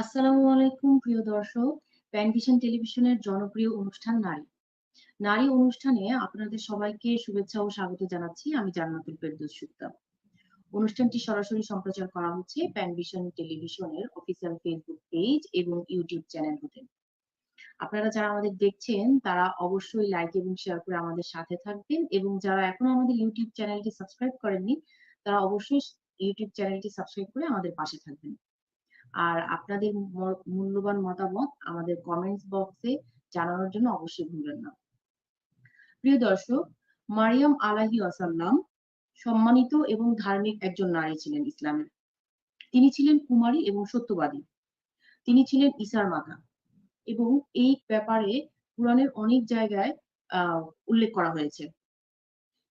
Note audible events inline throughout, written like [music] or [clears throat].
আসসালামু আলাইকুম, প্রিয় দর্শক। প্যানভিশন টেলিভিশনের জনপ্রিয় অনুষ্ঠান নারী। নারী অনুষ্ঠানে আপনাদের সবাইকে শুভেচ্ছা ও স্বাগত জানাচ্ছি আমি জান্নাতুল ফেরদৌস অনুষ্ঠানটি সরাসরি সম্প্রচার করা হচ্ছে প্যানভিশন টেলিভিশনের অফিসিয়াল ফেসবুক পেজ এবং ইউটিউব চ্যানেল হতে। আপনারা যারা আমাদের দেখছেন, তারা অবশ্যই লাইক এবং শেয়ার করে আমাদের সাথে থাকবেন এবং যারা এখনও আমাদের ইউটিউব চ্যানেলটি সাবস্ক্রাইব করেননি, তারা অবশ্যই ইউটিউব চ্যানেলটি সাবস্ক্রাইব করে আমাদের পাশে থাকবেন। আর আপনাদের মূল্যবান মতামত আমাদের কমেন্টস বক্সে জানানোর জন্য অবশ্যই ভুলবেন না। প্রিয় দর্শক, মারিয়াম আলাহি আসাল্লাম সম্মানিত এবং ধার্মিক একজন নারী ছিলেন ইসলামের। তিনি ছিলেন কুমারী এবং সত্যবাদী। তিনি ছিলেন ইসার মাতা এবং এই ব্যাপারে কোরআনের অনেক জায়গায় উল্লেখ করা হয়েছে।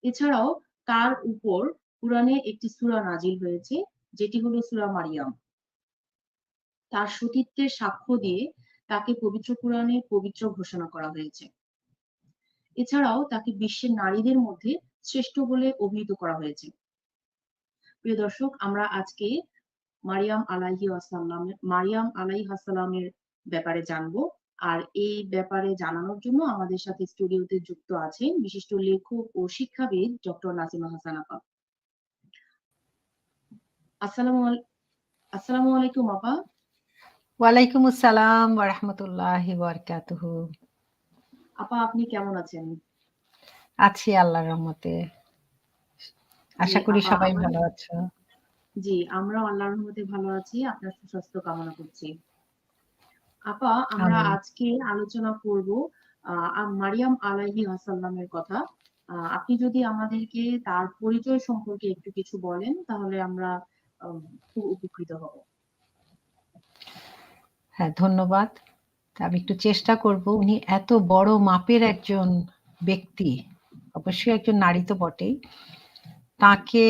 এছাড়াও তার উপর কোরআনে একটি সুরা নাজিল হয়েছে, যেটি হলো সুরা মারিয়াম। তার সতীত্বের সাক্ষ্য দিয়ে তাকে পবিত্র পুরাণে পবিত্র ঘোষণা করা হয়েছে। এছাড়াও তাকে বিশ্বের নারীদের মধ্যে শ্রেষ্ঠ বলে অভিহিত করা হয়েছে। প্রিয় দর্শক, আমরা আজকে মারিয়াম আলাহি আসাল্লামের মারিয়াম আলাই হাসালামের ব্যাপারে জানব। আর এই ব্যাপারে জানানোর জন্য আমাদের সাথে স্টুডিওতে যুক্ত আছেন বিশিষ্ট লেখক ও শিক্ষাবিদ ডক্টর নাসিমা হাসান আপা। আসসালামু আসসালামু আলাইকুম আপা। ওয়ালাইকুম আসসালাম ওয়া রাহমাতুল্লাহি ওয়া বারাকাতুহু আপা আপনি কেমন আছেন? আছি আল্লাহর রহমতে। আশা করি সবাই ভালো আছো। জি আমরাও আল্লাহর রহমতে ভালো আছি আপনার সুস্বাস্থ্য কামনা করছি। আপা আমরা আজকে আলোচনা করব মারিয়াম আলাইহি ওয়াসাল্লামের কথা। আপনি যদি আমাদেরকে তার পরিচয় সম্পর্কে একটু কিছু বলেন তাহলে আমরা খুব উপকৃত হব। হ্যাঁ ধন্যবাদ। আমি একটু চেষ্টা করব। উনি এত বড় মাপের একজন ব্যক্তি, অবশ্যই একজন নারী তো বটেই। তাকে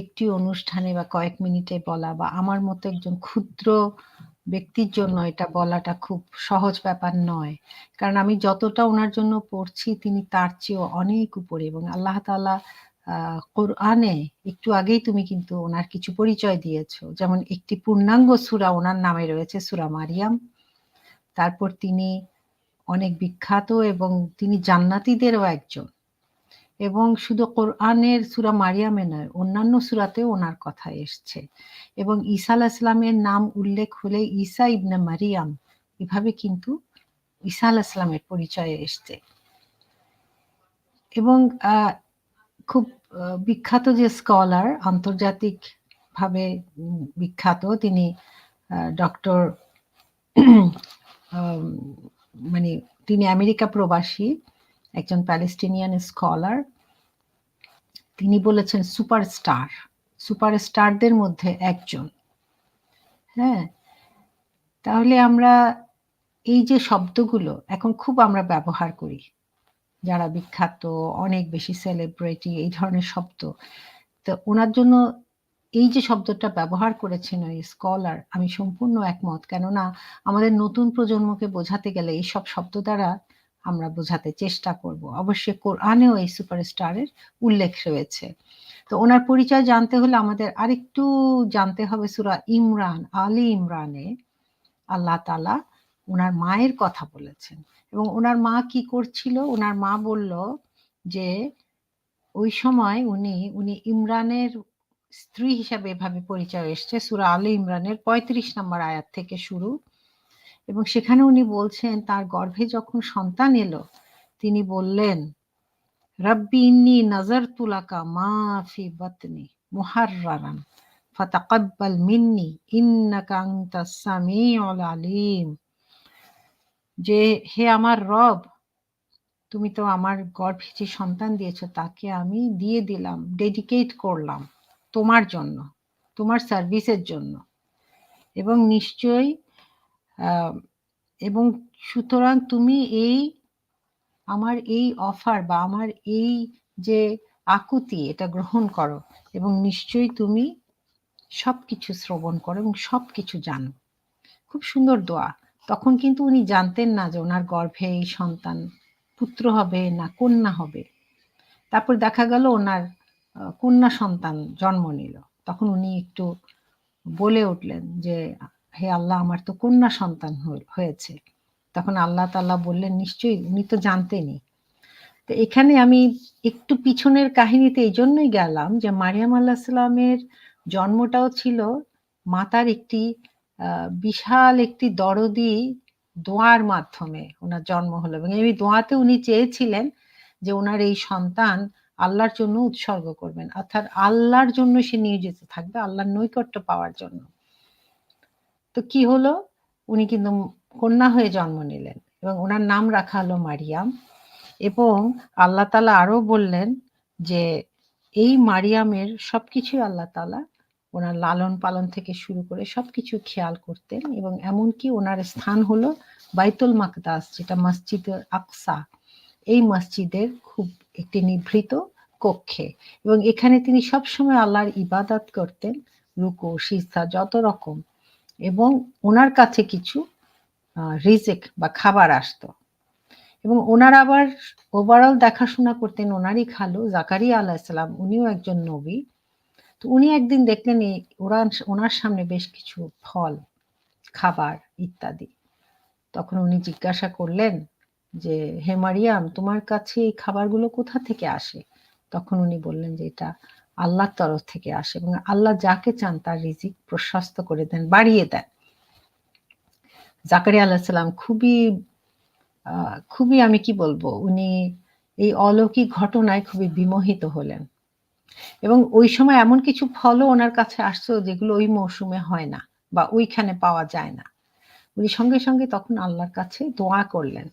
একটি অনুষ্ঠানে বা কয়েক মিনিটে বলা বা আমার মতো একজন ক্ষুদ্র ব্যক্তির জন্য এটা বলাটা খুব সহজ ব্যাপার নয়। কারণ আমি যতটা ওনার জন্য পড়ছি, তিনি তার চেয়েও অনেক উপরে এবং আল্লাহ তালা কোরআনে একটু আগেই তুমি কিন্তু ওনার কিছু পরিচয় দিয়েছ। যেমন একটি পূর্ণাঙ্গ সুরা ওনার নামে রয়েছে সুরা মারিয়াম। তারপর তিনি অনেক বিখ্যাত এবং তিনি জান্নাতিদেরও একজন। এবং শুধু কোরআনের সুরা মারিয়ামে নয়, অন্যান্য সুরাতেও ওনার কথা এসছে। এবং ঈসা আলাহ ইসলামের নাম উল্লেখ হলে ঈসা ইবনে মারিয়াম এভাবে কিন্তু ঈসা আলাহ ইসলামের পরিচয় এসছে। এবং খুব বিখ্যাত যে স্কলার আন্তর্জাতিক ভাবে বিখ্যাত, তিনি ডক্টর মানে তিনি আমেরিকা প্রবাসী, একজন প্যালেস্টিনিয়ান স্কলার। তিনি বলেছেন, সুপারস্টার সুপারস্টারদের মধ্যে একজন। হ্যাঁ? তাহলে আমরা এই যে শব্দগুলো, এখন খুব আমরা ব্যবহার করি। যারা বিখ্যাত, অনেক বেশি সেলিব্রিটি এই ধরনের শব্দ। তো ওনার জন্য এই যে শব্দটা ব্যবহার করেছেন ওই স্কলার আমি সম্পূর্ণ একমত। কেননা আমাদের নতুন প্রজন্মকে বোঝাতে গেলে এই সব শব্দ দ্বারা আমরা বোঝাতে চেষ্টা করব। অবশ্যই কোরআনেও এই সুপারস্টারের উল্লেখ রয়েছে। তো ওনার পরিচয় জানতে হলে আমাদের আরেকটু জানতে হবে সুরা ইমরান, আলী ইমরানে। আল্লাহ তালা ওনার মায়ের কথা বলেছেন। এবং ওনার মা কি করছিল? ওনার মা বলল যে, ওই সময় উনি উনি ইমরানের স্ত্রী হিসাবে এভাবে পরিচয় এসছে। সুরা আলী ইমরানের পঁয়ত্রিশ নম্বর আয়াত থেকে শুরু। এবং সেখানে উনি বলছেন, তার গর্ভে যখন সন্তান এলো, তিনি বললেন, রব্বি ইন্নি নজর তুলাকা মা ফি বতনি মুহাররান ফাতাকাব্বাল মিন্নি, ইন্নাকা আনতাস সামিউল আলিম। যে, হে আমার রব, তুমি তো আমার গর্ভে যে সন্তান দিয়েছ, তাকে আমি দিয়ে দিলাম ডেডিকেট করলাম তোমার জন্য, তোমার সার্ভিসের জন্য। এবং নিশ্চয়ই এবং সুতরাং তুমি এই, আমার এই অফার বা আমার এই যে আকুতি, এটা গ্রহণ করো এবং নিশ্চয়ই তুমি সব কিছু শ্রবণ করো এবং সব কিছু জানো। খুব সুন্দর দোয়া। তখন কিন্তু উনি জানতেন না যে ওনার গর্ভে এই সন্তান পুত্র হবে না কন্যা হবে। তারপর দেখা গেল ওনার কন্যা সন্তান জন্ম নিল। তখন উনি একটু বলে উঠলেন যে, হে আল্লাহ, আমার তো কন্যা সন্তান হয়ে- হয়েছে। তখন আল্লাহ তাআলা বললেন, নিশ্চয়ই, উনি তো জানতেনই। তো এখানে আমি একটু পিছনের কাহিনীতে এই জন্যই গেলাম যে, মারিয়াম আল্লাহ সাল্লামের জন্মটাও ছিল মাতার একটি বিশাল একটি দরদি দোয়ার মাধ্যমে ওনার জন্ম হলো এবং এই দোয়াতে উনি চেয়েছিলেন যে ওনার এই সন্তান আল্লাহর জন্য উৎসর্গ করবেন। অর্থাৎ আল্লাহর জন্য সে নিয়োজিত থাকবে, আল্লাহর নৈকট্য পাওয়ার জন্য। তো কি হলো? উনি কিন্তু কন্যা হয়ে জন্ম নিলেন এবং ওনার নাম রাখা হলো মারিয়াম এবং আল্লাহ তালা আরও বললেন যে এই মারিয়ামের সবকিছুই আল্লাহ তালা ওনার লালন পালন থেকে শুরু করে সবকিছু খেয়াল করতেন এবং এমনকি ওনার স্থান হলো বাইতুল মাকদাস, যেটা মসজিদের আকসা। এই মসজিদের খুব একটি নিভৃত কক্ষে এবং এখানে তিনি সবসময় আল্লাহর ইবাদত করতেন, রুকু, সিজদা, যত রকম। এবং ওনার কাছে কিছু রিজেক বা খাবার আসতো। এবং ওনার আবার ওভারঅল দেখাশোনা করতেন ওনারই খালু জাকারিয়া আলাহিসাল্লাম উনিও একজন নবী। তো উনি একদিন দেখলেন ওরা ওনার সামনে বেশ কিছু ফল, খাবার ইত্যাদি। তখন উনি জিজ্ঞাসা করলেন যে, হে মারিয়াম, তোমার কাছে এই খাবারগুলো কোথা থেকে আসে? তখন উনি বললেন যে, এটা আল্লাহর তরফ থেকে আসে এবং আল্লাহ যাকে চান তার রিজিক প্রশস্ত করে দেন, বাড়িয়ে দেন। জাকারিয়া আল্লাহ সাল্লাম খুবই খুবই আমি কি বলব, উনি এই অলৌকিক ঘটনায় খুবই বিমোহিত হলেন। এবং ওই সময় এমন কিছু ফলও ওনার কাছে আসতো যেগুলো ওই মৌসুমে হয় না বা ওইখানে পাওয়া যায় না। উনি সঙ্গে সঙ্গে তখন আল্লাহর কাছে দোয়া করলেন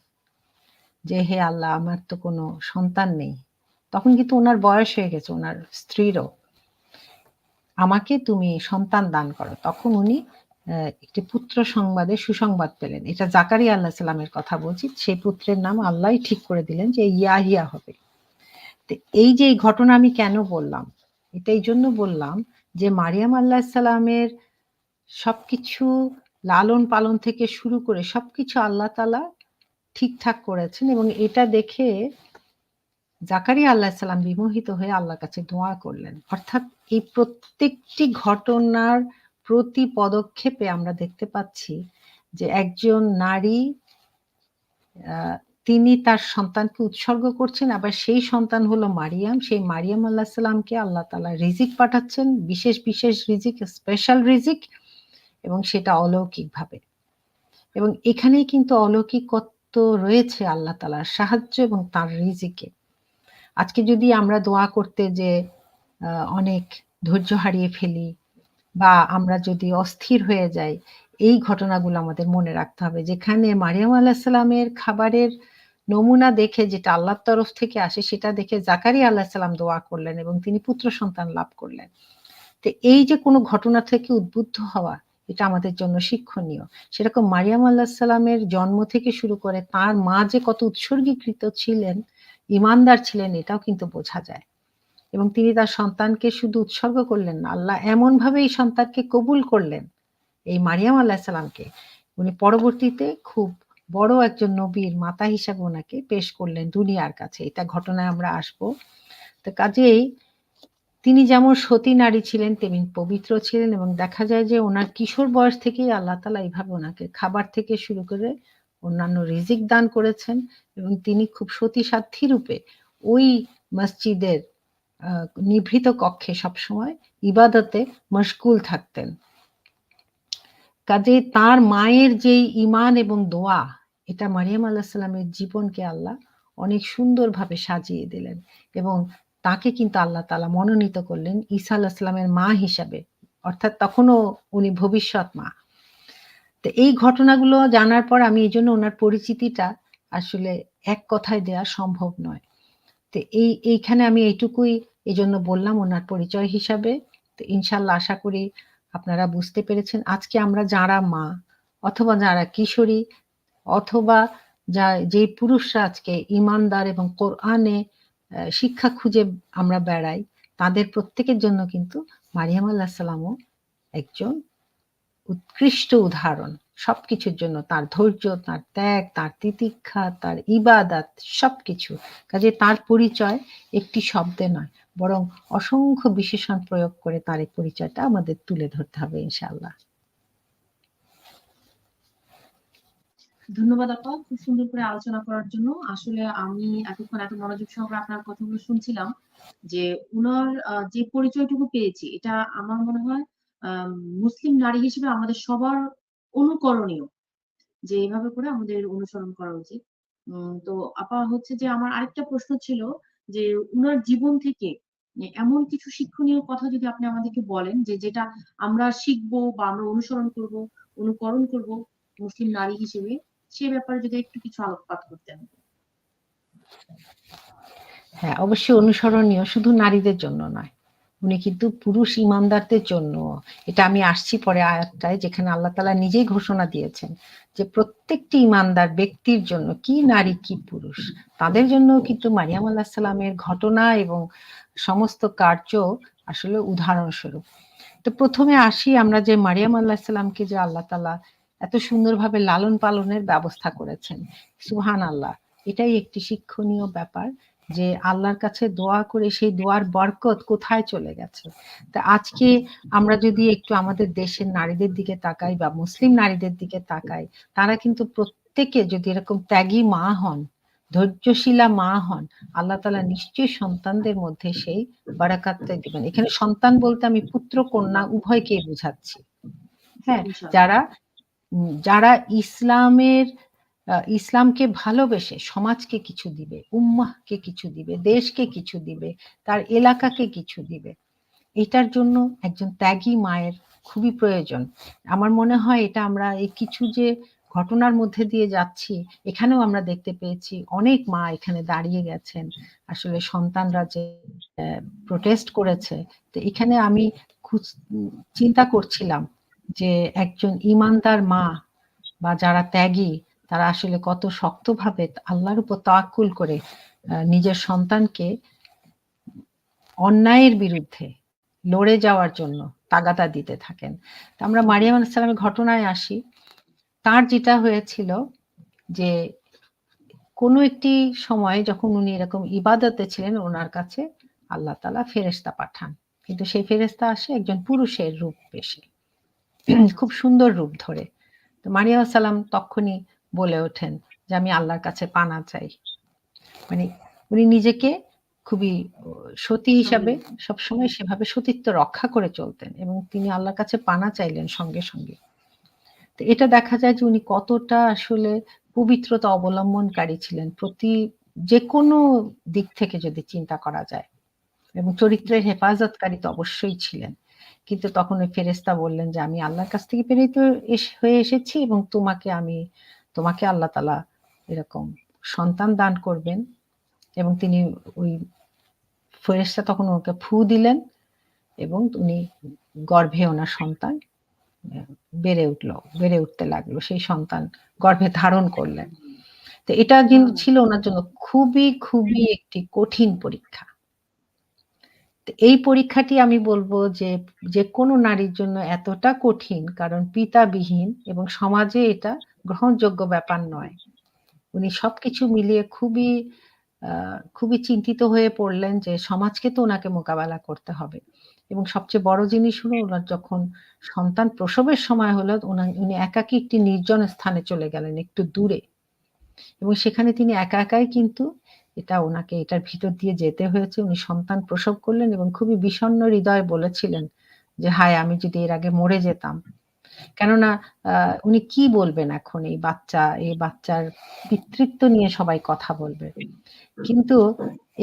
যে, হে আল্লাহ, আমার তো কোনো সন্তান নেই। তখন কিন্তু ওনার বয়স হয়ে গেছে, ওনার স্ত্রীরও। আমাকে তুমি সন্তান দান করো। তখন উনি একটি পুত্র সংবাদে সুসংবাদ পেলেন। এটা জাকারিয়া আল্লাহ সাল্লামের কথা বলছি। সেই পুত্রের নাম আল্লাহ ঠিক করে দিলেন যে, ইয়াহিয়া হবে। এই যে এই ঘটনা আমি কেন বললাম? এটা এই জন্য বললাম যে মারিয়াম আল্লাহ সাল্লামের সবকিছু লালন পালন থেকে শুরু করে সবকিছু আল্লাহ তালা ঠিকঠাক করেছেন এবং এটা দেখে জাকারি আল্লাহ সাল্লাম বিমোহিত হয়ে আল্লাহর কাছে দোয়া করলেন। অর্থাৎ এই প্রত্যেকটি ঘটনার প্রতি পদক্ষেপে আমরা দেখতে পাচ্ছি যে একজন নারী তিনি তার সন্তানকে উৎসর্গ করছেন, আবার সেই সন্তান হলো মারিয়াম। সেই মারিয়াম আল্লাহ সাল্লামকে আল্লাহ তালা রিজিক পাঠাচ্ছেন, বিশেষ বিশেষ রিজিক স্পেশাল রিজিক, এবং সেটা অলৌকিকভাবে। এবং এখানেই কিন্তু অলৌকিকত্ব রয়েছে আল্লাহ তালার সাহায্য এবং তার রিজিকে। আজকে যদি আমরা দোয়া করতে যে অনেক ধৈর্য হারিয়ে ফেলি বা আমরা যদি অস্থির হয়ে যাই, এই ঘটনাগুলো আমাদের মনে রাখতে হবে। যেখানে মারিয়াম আলাহিসাল্লামের খাবারের নমুনা দেখে যেটা আল্লাহর তরফ থেকে আসে সেটা দেখে জাকারিয়া আলাহিসাল্লাম দোয়া করলেন এবং তিনি পুত্র সন্তান লাভ করলেন। তো এই যে কোনো ঘটনা থেকে উদ্বুদ্ধ হওয়া, এটা আমাদের জন্য শিক্ষণীয়। সেরকম মারিয়াম আল্লাহ সাল্লামের জন্ম থেকে শুরু করে তার মা যে কত উৎসর্গীকৃত ছিলেন, ইমানদার ছিলেন, এটাও কিন্তু বোঝা যায়। এবং তিনি তার সন্তানকে শুধু উৎসর্গ করলেন না, আল্লাহ এমন ভাবে এই সন্তানকে কবুল করলেন, এই মারিয়াম আল্লাহ সাল্লামকে উনি পরবর্তীতে খুব বড় একজন নবীর মাতা হিসাবে ওনাকে পেশ করলেন দুনিয়ার কাছে। এটা ঘটনায় আমরা আসব। তো কাজেই তিনি যেমন সতী নারী ছিলেন, তেমনি পবিত্র ছিলেন এবং দেখা যায় যে ওনার কিশোর বয়স থেকেই আল্লাহ তালা এইভাবে ওনাকে খাবার থেকে শুরু করে অন্যান্য রিজিক দান করেছেন এবং তিনি খুব সতী সাধ্যী রূপে ওই মসজিদের নিভৃত কক্ষে সবসময় ইবাদতে মশগুল থাকতেন। কাজে তার মায়ের যেই ইমান এবং দোয়া এটা মারিয়াম আল্লাহ সাল্লামের জীবনকে আল্লাহ অনেক সুন্দরভাবে সাজিয়ে দিলেন এবং তাকে কিন্তু আল্লাহ তালা মনোনীত করলেন ঈসা আল্লাহ সাল্লামের মা হিসাবে, অর্থাৎ তখনও উনি ভবিষ্যৎ মা। তো এই ঘটনাগুলো জানার পর আমি এই জন্য ওনার পরিচিতিটা আসলে এক কথায় দেওয়া সম্ভব নয়। তো এই, এইখানে আমি এইটুকুই এই জন্য বললাম ওনার পরিচয় হিসাবে। তো ইনশাল্লাহ আশা করি আপনারা বুঝতে পেরেছেন আজকে আমরা যারা মা অথবা যারা কিশোরী অথবা যা, যে পুরুষরা আজকে ইমানদার এবং কোরআনে শিক্ষা খুঁজে আমরা বেড়াই, তাদের প্রত্যেকের জন্য কিন্তু মারিয়াম আল্লাহ সাল্লামও একজন উৎকৃষ্ট উদাহরণ। সবকিছুর জন্য তার ধৈর্য, তার ত্যাগ, তার তিতিক্ষা, তার ইবাদাত, সবকিছু। কাজে তার পরিচয় একটি শব্দে নয়, বরং অসংখ্য বিশেষণ প্রয়োগ করে তার এই পরিচয়টা আমাদের তুলে ধরতে হবে ইনশাআল্লাহ। ধন্যবাদ আপা, খুব সুন্দর করে আলোচনা করার জন্য। আসলে আমি এতক্ষণ এত মনোযোগ সহকারে আপনার কথাগুলো শুনছিলাম যে উনার যে পরিচয়টুকু পেয়েছি, এটা আমার মনে হয় মুসলিম নারী হিসেবে আমাদের সবার অনুকরণীয় যে এইভাবে করে আমাদের অনুসরণ করা উচিত। তো আপা হচ্ছে যে আমার আরেকটা প্রশ্ন ছিল যে উনার জীবন থেকে এমন কিছু শিক্ষণীয় কথা যদি আপনি আমাদেরকে বলেন যে যেটা আমরা শিখব বা আমরা অনুসরণ করব, অনুকরণ করব মুসলিম নারী হিসেবে সে ব্যাপারে যদি একটু কিছু আলোকপাত করতেন। হ্যাঁ অবশ্যই অনুসরণীয়, শুধু নারীদের জন্য নয়। উনি কিন্তু পুরুষ ইমানদারদের জন্য। এটা আমি আসছি পরে আয়াতটায়, যেখানে আল্লাহ তালা নিজেই ঘোষণা দিয়েছেন যে প্রত্যেকটি ইমানদার ব্যক্তির জন্য, কি নারী, কি পুরুষ, তাদের জন্য কিন্তু মারিয়াম আল্লাহ সাল্লামের ঘটনা এবং সমস্ত কার্য আসলে উদাহরণস্বরূপ। তো প্রথমে আসি আমরা যে মারিয়াম আল্লাহ সাল্লামকে যে আল্লাহ তালা এত সুন্দরভাবে লালন পালনের ব্যবস্থা করেছেন। সুহান আল্লাহ এটাই একটি শিক্ষণীয় ব্যাপার যে আল্লাহর কাছে দোয়া করে সেই দোয়ার বরকত কোথায় চলে গেছে। তা আজকে আমরা যদি একটু আমাদের দেশের নারীদের দিকে তাকাই বা মুসলিম নারীদের দিকে তাকাই তারা কিন্তু প্রত্যেকে যদি এরকম ত্যাগী মা হন ধৈর্যশীলা মা হন আল্লাহ তালা নিশ্চয়ই সন্তানদের মধ্যে সেই বারাকাতটা দিবেন। এখানে সন্তান বলতে আমি পুত্র কন্যা উভয়কে বোঝাচ্ছি। হ্যাঁ যারা যারা ইসলামের ইসলামকে ভালোবেসে সমাজকে কিছু দিবে, উম্মাহকে কিছু দিবে, দেশকে কিছু দিবে, তার এলাকাকে কিছু দিবে, এটার জন্য একজন ত্যাগী মায়ের খুবই প্রয়োজন। আমার মনে হয় এটা আমরা এই কিছু যে ঘটনার মধ্যে দিয়ে যাচ্ছি, এখানেও আমরা দেখতে পেয়েছি অনেক মা এখানে দাঁড়িয়ে গেছেন। আসলে সন্তানরা যে প্রোটেস্ট করেছে, তো এখানে আমি চিন্তা করছিলাম যে একজন ইমানদার মা বা যারা ত্যাগী, তারা আসলে কত শক্তভাবে আল্লাহর উপর তাকুল করে নিজের সন্তানকে অন্যায়ের বিরুদ্ধে লড়ে যাওয়ার জন্য তাগাদা দিতে থাকেন। তা আমরা মারিয়াম আলাইসালামের ঘটনায় আসি। তার যেটা হয়েছিল যে, কোনো একটি সময় যখন উনি এরকম ইবাদতে ছিলেন, ওনার কাছে আল্লাহ তালা ফেরেস্তা পাঠান। কিন্তু সেই ফেরেস্তা আসে একজন পুরুষের রূপ পেশে [clears throat] খুব সুন্দর রূপ ধরে। তো মারিয়া সালাম তখনই বলে ওঠেন যে, আমি আল্লাহর কাছে পানা চাই। মানে উনি নিজেকে খুবই সতী হিসাবে সবসময় সেভাবে সতীত্ব রক্ষা করে চলতেন এবং তিনি আল্লাহর কাছে পানা চাইলেন সঙ্গে সঙ্গে। তো এটা দেখা যায় যে, উনি কতটা আসলে পবিত্রতা অবলম্বনকারী ছিলেন প্রতি যে কোনো দিক থেকে যদি চিন্তা করা যায়। এবং চরিত্রের হেফাজতকারী তো অবশ্যই ছিলেন। কিন্তু তখন ওই ফেরেস্তা বললেন যে, আমি আল্লাহর কাছ থেকে প্রেরিত হয়ে এসেছি এবং তোমাকে আমি, তোমাকে আল্লাহ তালা এরকম সন্তান দান করবেন। এবং তিনি ওই ফেরেস্তা তখন ওকে ফু দিলেন এবং উনি গর্ভে ওনার সন্তান বেড়ে উঠল, বেড়ে উঠতে লাগল, সেই সন্তান গর্ভে ধারণ করলেন। তো এটা কিন্তু ছিল ওনার জন্য খুবই খুবই একটি কঠিন পরীক্ষা। এই পরীক্ষাটি আমি বলব যে যে কোনো নারীর জন্য এতটা কঠিন, কারণ পিতাবিহীন এবং সমাজে এটা গ্রহণযোগ্য ব্যাপার নয়। উনি সবকিছু মিলিয়ে খুবই খুবই চিন্তিত হয়ে পড়লেন যে সমাজকে তো ওনাকে মোকাবেলা করতে হবে। এবং সবচেয়ে বড় জিনিস হলো ওনার যখন সন্তান প্রসবের সময় হলো উনি একাকি একটি নির্জন স্থানে চলে গেলেন একটু দূরে। এবং সেখানে তিনি একা একাই কিন্তু এটা ওনাকে এটার ভিতর দিয়ে যেতে হয়েছে। উনি সন্তান প্রসব করলেন এবং খুবই বিষণ্ন হৃদয় বলেছিলেন যে, হায়, আমি যদি এর আগে মরে যেতাম। কেননা উনি কি বলবেন এখন এই বাচ্চা এই বাচ্চার পিতৃত্ব নিয়ে সবাই কথা বলবে? কিন্তু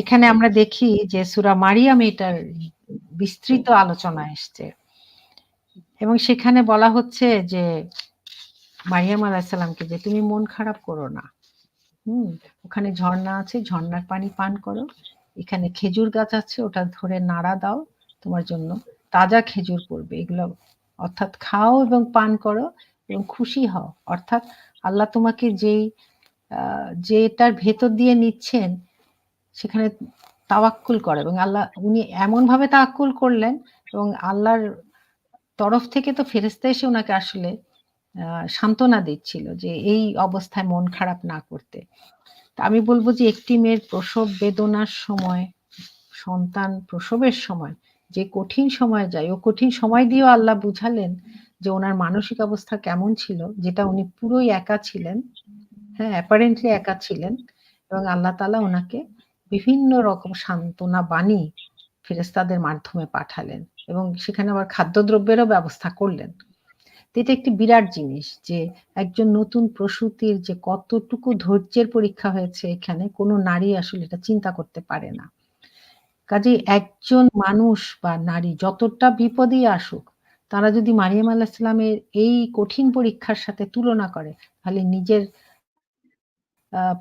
এখানে আমরা দেখি যে, সুরা মারিয়াম এটার বিস্তৃত আলোচনা এসছে। এবং সেখানে বলা হচ্ছে যে, মারিয়াম আলাহিসাল্লামকে যে, তুমি মন খারাপ করো না। হুম, ওখানে ঝর্ণা আছে, ঝর্ণার পানি পান করো। এখানে খেজুর গাছ আছে, ওটা ধরে নাড়া দাও তোমার জন্য। তাজা খেজুর পড়বে, এগুলো অর্থাৎ খাও এবং পান করো এবং খুশি হও। অর্থাৎ আল্লাহ তোমাকে যেই যেটার ভেতর দিয়ে নিচ্ছেন, সেখানে তাওয়াক্কুল করে এবং আল্লাহ, উনি এমন ভাবে তাওয়াক্কুল করলেন এবং আল্লাহর তরফ থেকে তো ফেরেস্তা এসে ওনাকে আসলে সান্ত্বনা দিচ্ছিল যে এই অবস্থায় মন খারাপ না করতে। তা আমি বলব যে একটি মেয়ের প্রসব বেদনার সময়, সন্তান প্রসবের সময়, যে কঠিন সময় যায়, ও কঠিন সময় দিয়েও আল্লাহ বুঝালেন যে ওনার মানসিক অবস্থা কেমন ছিল, যেটা উনি পুরোই একা ছিলেন হ্যাঁ অ্যাপারেন্টলি একা ছিলেন এবং আল্লাহ তালা ওনাকে বিভিন্ন রকম সান্ত্বনা বাণী ফেরেস্তাদের মাধ্যমে পাঠালেন এবং সেখানে আবার খাদ্যদ্রব্যেরও ব্যবস্থা করলেন। এটা একটি বিরাট জিনিস যে একজন নতুন প্রসূতির যে কতটুকু ধৈর্যের পরীক্ষা হয়েছে এখানে, কোনো নারী আসলে এটা চিন্তা করতে পারে না। কাজে একজন মানুষ বা নারী যতটা বিপদেই আসুক, তারা যদি মারিয়াম আল্লাহ ইসলামের এই কঠিন পরীক্ষার সাথে তুলনা করে, তাহলে নিজের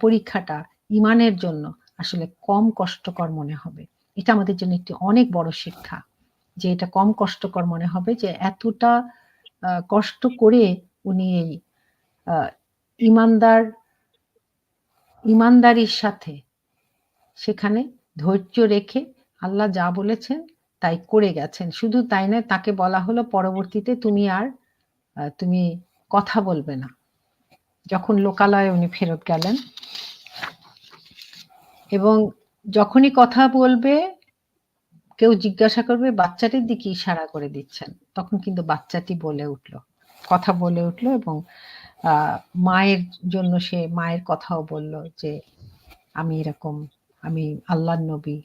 পরীক্ষাটা ইমানের জন্য আসলে কম কষ্টকর মনে হবে। এটা আমাদের জন্য একটি অনেক বড় শিক্ষা যে এটা কম কষ্টকর মনে হবে যে এতটা কষ্ট করে উনি এই ইমানদার, ইমানদারির সাথে সেখানে ধৈর্য রেখে আল্লাহ যা বলেছেন তাই করে গেছেন। শুধু তাই নয়, তাকে বলা হলো, পরবর্তীতে তুমি আর তুমি কথা বলবে না। যখন লোকালয়ে উনি ফেরত গেলেন এবং যখনই কথা বলবে, কেউ জিজ্ঞাসা করবে, বাচ্চাটির দিকে ইশারা করে দিচ্ছেন। তখন কিন্তু বাচ্চাটি বলে উঠল, কথা বলে উঠল এবং মায়ের জন্য সে মায়ের কথাও বলল যে, আমি এরকম, আমি আল্লাহ নবী,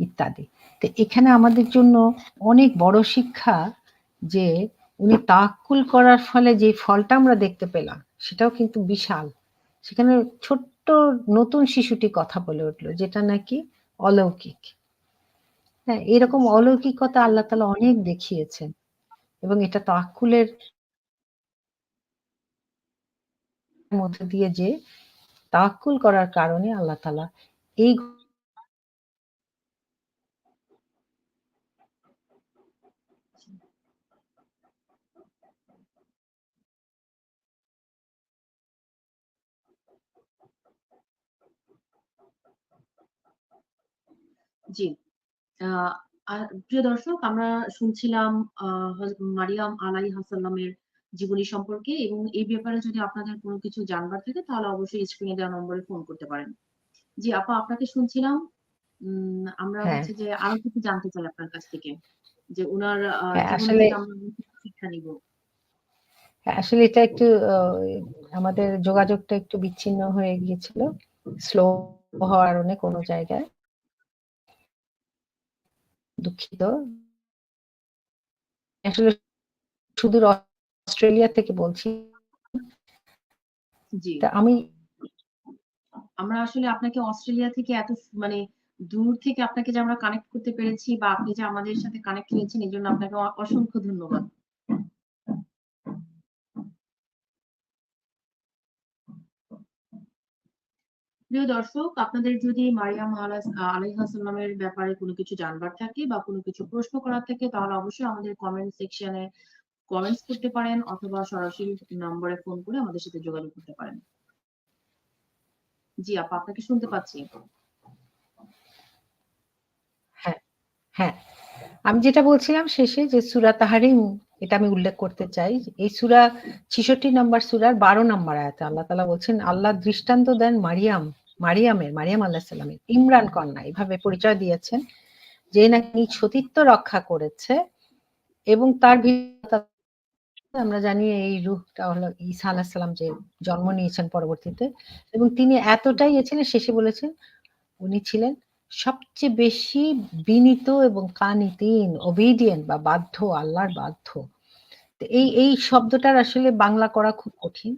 ইত্যাদি। তো এখানে আমাদের জন্য অনেক বড় শিক্ষা যে, উনি তাকুল করার ফলে যে ফলটা আমরা দেখতে পেলাম, সেটাও কিন্তু বিশাল। সেখানে ছোট্ট নতুন শিশুটি কথা বলে উঠল, যেটা নাকি অলৌকিক। হ্যাঁ এরকম অলৌকিকতা আল্লাহ তালা অনেক দেখিয়েছেন। এবং এটা তাকুলের মধ্যে দিয়ে যে তাকুল করার কারণে আল্লাহ তালা এই জি প্রিয় দর্শক আমরা শুনছিলাম মারিয়াম আলাই হাসাল্লামের জীবনী সম্পর্কে এবং এই ব্যাপারে যদি আপনাদের কোনো কিছু জানবার থাকে তাহলে অবশ্যই স্ক্রিনে দেওয়া নম্বরে ফোন করতে পারেন। জি আপা আপনাকে শুনছিলাম। আমরা হ্যাঁ। হচ্ছে যে আরও কিছু জানতে চাই আপনার কাছ থেকে যে উনার হ্যাঁ, আসলে শিক্ষা নিব। হ্যাঁ, আসলে এটা একটু আমাদের যোগাযোগটা একটু বিচ্ছিন্ন হয়ে গিয়েছিল স্লো হওয়ার কারণে কোনো জায়গায়। দুঃখিত। আসলে সুদূর অস্ট্রেলিয়া থেকে বলছি। জি। আমি আমরা আসলে আপনাকে অস্ট্রেলিয়া থেকে এত মানে দূর থেকে আপনাকে যে আমরা কানেক্ট করতে পেরেছি বা আপনি যে আমাদের সাথে কানেক্ট হয়েছেন এই জন্য আপনাকে অসংখ্য ধন্যবাদ। প্রিয় দর্শক, আপনাদের যদি মারিয়াম আলাইহাসাল্লামের ব্যাপারে কোনো কিছু জানবার থাকে বা কোনো কিছু প্রশ্ন করার থাকে, তাহলে অবশ্যই আমাদের কমেন্ট সেকশনে কমেন্টস করতে পারেন অথবা সরাসরি নম্বরে ফোন করে আমাদের সাথে যোগাযোগ করতে পারেন। জি, আপা, আপনাকে শুনতে পাচ্ছি। হ্যাঁ হ্যাঁ। আমি যেটা বলছিলাম শেষে যে সুরা তাহারিম, এটা আমি উল্লেখ করতে চাই। এই সুরা ছিষট্টি নম্বর সুরার বারো নম্বর আয়াতে আল্লাহ তালা বলছেন, আল্লাহ দৃষ্টান্ত দেন মারিয়াম মারিয়ামের, মারিয়াম আল্লাহ সাল্লামের ইমরান কন্যা, এভাবে পরিচয় দিয়েছেন, যে নাকি সতীত্ব রক্ষা করেছে এবং তার আমরা জানি এই রূহটা হলো ঈসা আল্লাহ সাল্লাম যে জন্ম নিয়েছেন পরবর্তীতে এবং তিনি এতটাই এছিলেন শেষে বলেছেন উনি ছিলেন সবচেয়ে বেশি বিনীত এবং কানিতিন ওবিডিয়েন্ট বা বাধ্য, আল্লাহর বাধ্য। এই এই শব্দটার আসলে বাংলা করা খুব কঠিন।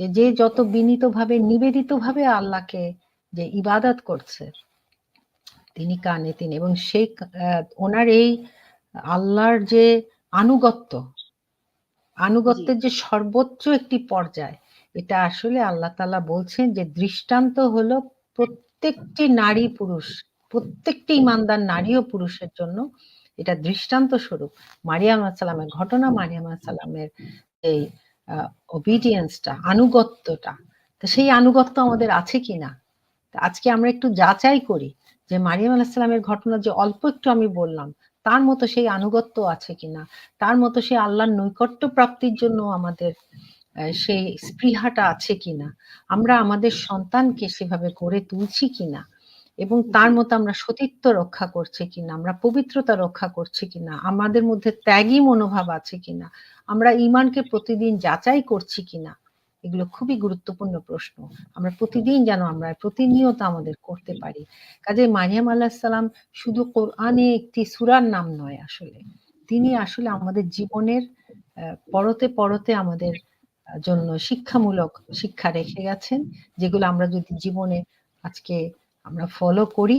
যে যে যত বিনীত ভাবে নিবেদিত ভাবে আল্লাহকে যে ইবাদত করছে তিনি কানে তিনি এবং সেই ওনার এই আল্লাহর যে আনুগত্য আনুগত্যের যে সর্বোচ্চ একটি পর্যায় এটা আসলে আল্লাহ তালা বলছেন যে দৃষ্টান্ত হলো প্রত্যেকটি নারী পুরুষ প্রত্যেকটি ইমানদার নারী ও পুরুষের জন্য এটা দৃষ্টান্ত স্বরূপ। মারিয়াম সালামের ঘটনা মারিয়াম সালামের এই ওবিডিয়েন্সটা আনুগত্যটা, তো সেই আনুগত্য আমাদের আছে কিনা? আজকে আমরা একটু যাচাই করি যে মারিয়াম আলাহিসাল্লামের ঘটনা যে অল্প একটু আমি বললাম, তার মতো সেই আনুগত্য আছে কিনা? তার মতো সেই আল্লাহর নৈকট্য প্রাপ্তির জন্য আমাদের সেই স্পৃহাটা আছে কিনা? আমরা আমাদের সন্তানকে সেভাবে গড়ে তুলছি কিনা? এবং তার মতো আমরা সতীত্ব রক্ষা করছি কিনা? আমরা পবিত্রতা রক্ষা করছি কিনা? আমাদের মধ্যে ত্যাগী মনোভাব আছে কিনা? আমরা ইমানকে প্রতিদিন যাচাই করছি কিনা? এগুলো খুবই গুরুত্বপূর্ণ প্রশ্ন। আমরা প্রতিদিন যেন আমরা প্রতিনিয়ত আমাদের করতে পারি। কাজে মারিয়াম আল্লাহ সাল্লাম শুধু কোরআনে একটি সুরার নাম নয় আসলে। তিনি আসলে আমাদের জীবনের পরতে পরতে আমাদের জন্য শিক্ষামূলক শিক্ষা রেখে গেছেন, যেগুলো আমরা যদি জীবনে আজকে আমরা ফলো করি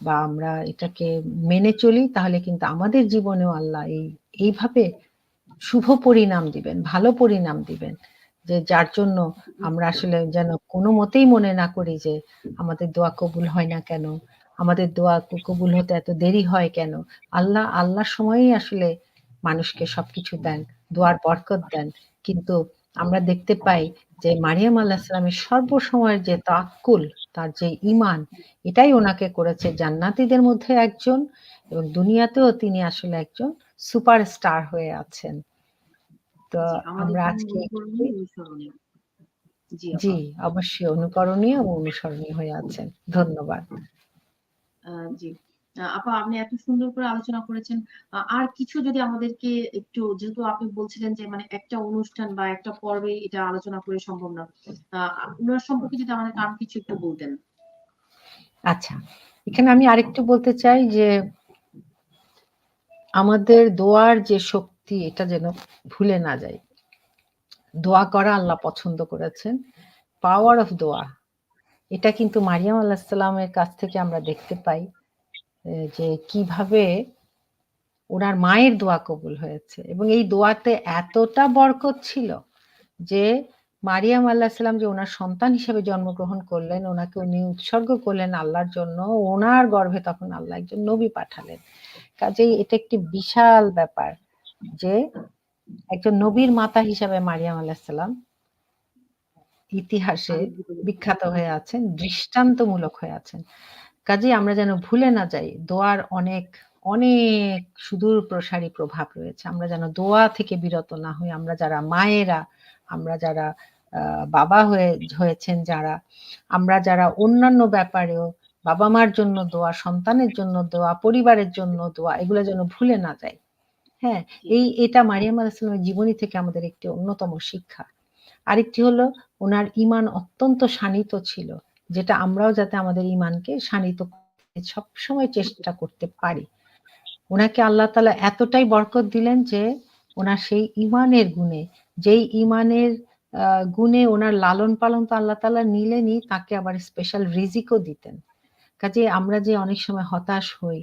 বা আমরা এটাকে মেনে চলি, তাহলে কিন্তু আমাদের জীবনেও আল্লাহ এই, এইভাবে শুভ পরিণাম দিবেন, ভালো পরিণাম দিবেন, যে যার জন্য আমরা আসলে যেন কোনো মতেই মনে না করি যে আমাদের দোয়া কবুল হয় না কেন, আমাদের দোয়া কবুল হতে এত দেরি হয় কেন? আল্লাহ, আল্লাহর সময়ই আসলে মানুষকে সবকিছু দেন, দোয়ার বরকত দেন, কিন্তু আমরা দেখতে পাই যে মারিয়াম আল্লাহ সালামের সর্বসময়ের যে তাক্কুল, তার যে ইমান এটাই ওনাকে করেছে জান্নাতিদের মধ্যে একজন এবং দুনিয়াতেও তিনি আসলে একজন সুপারস্টার হয়ে আছেন। তো আমরা আজকে জি অবশ্যই অনুকরণীয় এবং অনুসরণীয় হয়ে আছেন। ধন্যবাদ। জি। আপা আপনি এত সুন্দর করে আলোচনা করেছেন। আর কিছু যদি আমাদেরকে একটু যেহেতু আপনি বলছিলেন যে মানে একটা অনুষ্ঠান বা একটা পর্বে এটা আলোচনা করে সম্ভব না ওনার সম্পর্কে যদি আমাদের আর কিছু একটু বলতেন। আচ্ছা এখানে আমি আরেকটু বলতে চাই যে আমাদের দোয়ার যে শক্তি, এটা যেন ভুলে না যায় দোয়া করা আল্লাহ পছন্দ করেছেন। পাওয়ার অফ দোয়া। এটা কিন্তু মারিয়াম আল্লাহ সাল্লামের কাছ থেকে আমরা দেখতে পাই যে কীভাবে ওনার মায়ের দোয়া কবুল হয়েছে। এবং এই দোয়াতে এতটা বরকত ছিল যে মারিয়াম আল্লাহ সাল্লাম যে ওনার সন্তান হিসেবে জন্মগ্রহণ করলেন, ওনাকে উনি উৎসর্গ করলেন আল্লাহর জন্য, ওনার গর্ভে তখন আল্লাহ একজন নবী পাঠালেন। কাজেই এটা একটি বিশাল ব্যাপার যে একজন নবীর মাতা হিসাবে মারিয়াম আল্লাহ সাল্লাম ইতিহাসে বিখ্যাত হয়ে আছেন, দৃষ্টান্তমূলক হয়ে আছেন। কাজে আমরা যেন ভুলে না যাই, দোয়ার অনেক অনেক সুদূর প্রসারী প্রভাব রয়েছে। আমরা যেন দোয়া থেকে বিরত না হই, আমরা যারা মায়েরা, আমরা যারা বাবা হয়ে, হয়েছেন যারা, আমরা যারা অন্যান্য ব্যাপারেও বাবা মার জন্য দোয়া, সন্তানের জন্য দোয়া, পরিবারের জন্য দোয়া, এগুলো যেন ভুলে না যায় হ্যাঁ এই, এটা মারিয়াম আলাহিসামের জীবনী থেকে আমাদের একটি অন্যতম শিক্ষা। আরেকটি হলো, ওনার ইমান অত্যন্ত শানিত ছিল, যেটা আমরাও যাতে আমাদের ইমানকে শানিত সবসময় চেষ্টা করতে পারি। ওনাকে আল্লাহ তালা এতটাই বরকত দিলেন যে, ওনার সেই ইমানের গুণে, যেই ইমানের গুণে ওনার লালন পালন তো আল্লাহ তালা নিলেনই, তাকে আবার স্পেশাল রিজিকও দিতেন। কাজে আমরা যে অনেক সময় হতাশ হই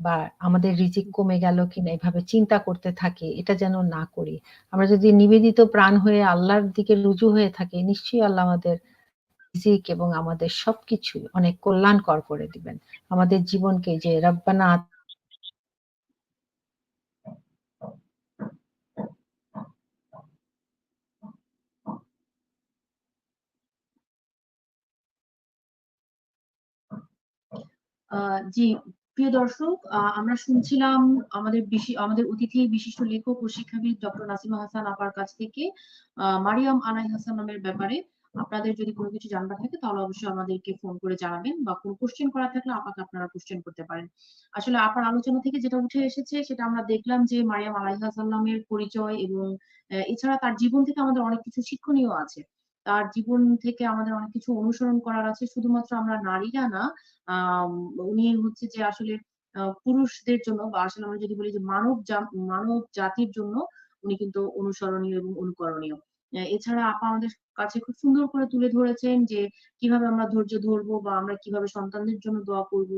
বা আমাদের রিজিক কমে গেল কিনা এভাবে চিন্তা করতে থাকি, এটা যেন না করি। আমরা যদি নিবেদিত প্রাণ হয়ে আল্লাহর দিকে রুজু হয়ে থাকি, নিশ্চয়ই আল্লাহ আমাদের রিজিক এবং আমাদের সবকিছু অনেক কল্যাণকর করে দিবেন। আমাদের জীবনকে যে রব্বানা জি, প্রিয় দর্শক আমরা শুনছিলাম আমাদের আমাদের অতিথি বিশিষ্ট লেখক ও শিক্ষাবিদ ডক্টর নাসিমা হাসান আপার কাছ থেকে মারিয়াম আনাই হাসান নামের ব্যাপারে। আপনাদের যদি কোনো কিছু জানবার থাকে, তাহলে অবশ্যই আমাদেরকে ফোন করে জানাবেন বা কোনো কোশ্চেন করা থাকলে আপাকে আপনারা কোশ্চেন করতে পারেন। আসলে আপার আলোচনা থেকে যেটা উঠে এসেছে, সেটা আমরা দেখলাম যে মারিয়াম আলাইহাসাল্লামের পরিচয় এবং এছাড়া তার জীবন থেকে আমাদের অনেক কিছু শিক্ষণীয় আছে। তার জীবন থেকে আমাদের অনেক কিছু অনুসরণ করার আছে। শুধুমাত্র আমরা নারীরা না উনি হচ্ছে যে আসলে পুরুষদের জন্য বা আসলে আমরা যদি বলি যে মানব মানব জাতির জন্য উনি কিন্তু অনুসরণীয় এবং অনুকরণীয়। এছাড়া আপা আমাদের কাছে খুব সুন্দর করে তুলে ধরেছেন যে কীভাবে আমরা ধৈর্য ধরবো বা আমরা কীভাবে সন্তানদের জন্য দোয়া করব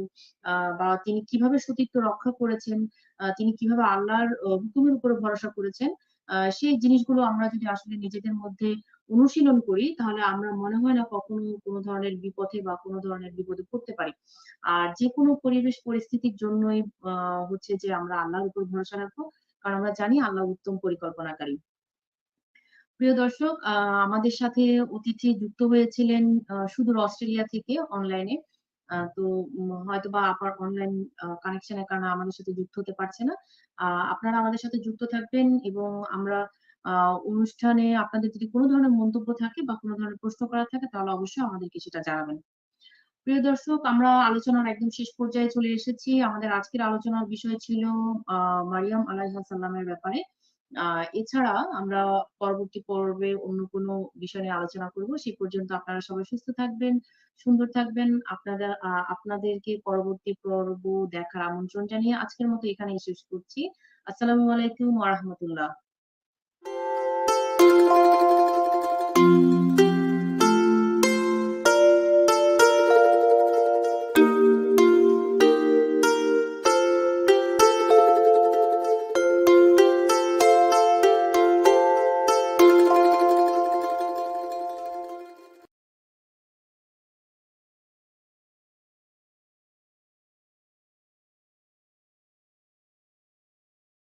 বা তিনি কীভাবে সতীত্ব রক্ষা করেছেন তিনি কীভাবে আল্লাহর হুকুমের উপরে ভরসা করেছেন সেই জিনিসগুলো আমরা যদি আসলে নিজেদের মধ্যে অনুশীলন করি, তাহলে আমরা মনে হয় না কখনো কোনো ধরনের বিপথে বা কোনো ধরনের বিপদে পড়তে পারি। আর যে কোনো পরিবেশ পরিস্থিতির জন্যই হচ্ছে যে আমরা আল্লাহর উপর ভরসা রাখব, কারণ আমরা জানি আল্লাহ উত্তম পরিকল্পনাকারী। প্রিয় দর্শক আমাদের সাথে অতিথি যুক্ত হয়েছিলেন সুদূর অস্ট্রেলিয়া থেকে অনলাইনে। তো হয়তো বা আপার অনলাইন কানেকশনের কারণে আমাদের সাথে যুক্ত হতে পারছে না। আপনারা আমাদের সাথে যুক্ত থাকবেন এবং আমরা অনুষ্ঠানে আপনাদের যদি কোনো ধরনের মন্তব্য থাকে বা কোনো ধরনের প্রশ্ন করা থাকে, তাহলে অবশ্যই আমাদেরকে সেটা জানাবেন। প্রিয় দর্শক, আমরা আলোচনার একদম শেষ পর্যায়ে চলে এসেছি। আমাদের আজকের আলোচনার বিষয় ছিল মারিয়াম আলাইহাসাল্লামের ব্যাপারে। আহ এছাড়া আমরা পরবর্তী পর্বে অন্য কোনো বিষয় নিয়ে আলোচনা করব। সেই পর্যন্ত আপনারা সবাই সুস্থ থাকবেন, সুন্দর থাকবেন। আপনারা আহ আপনাদেরকে পরবর্তী পর্ব দেখার আমন্ত্রণ জানিয়ে আজকের মতো এখানেই শেষ করছি। আসসালামু আলাইকুম রাহমাতুল্লাহ।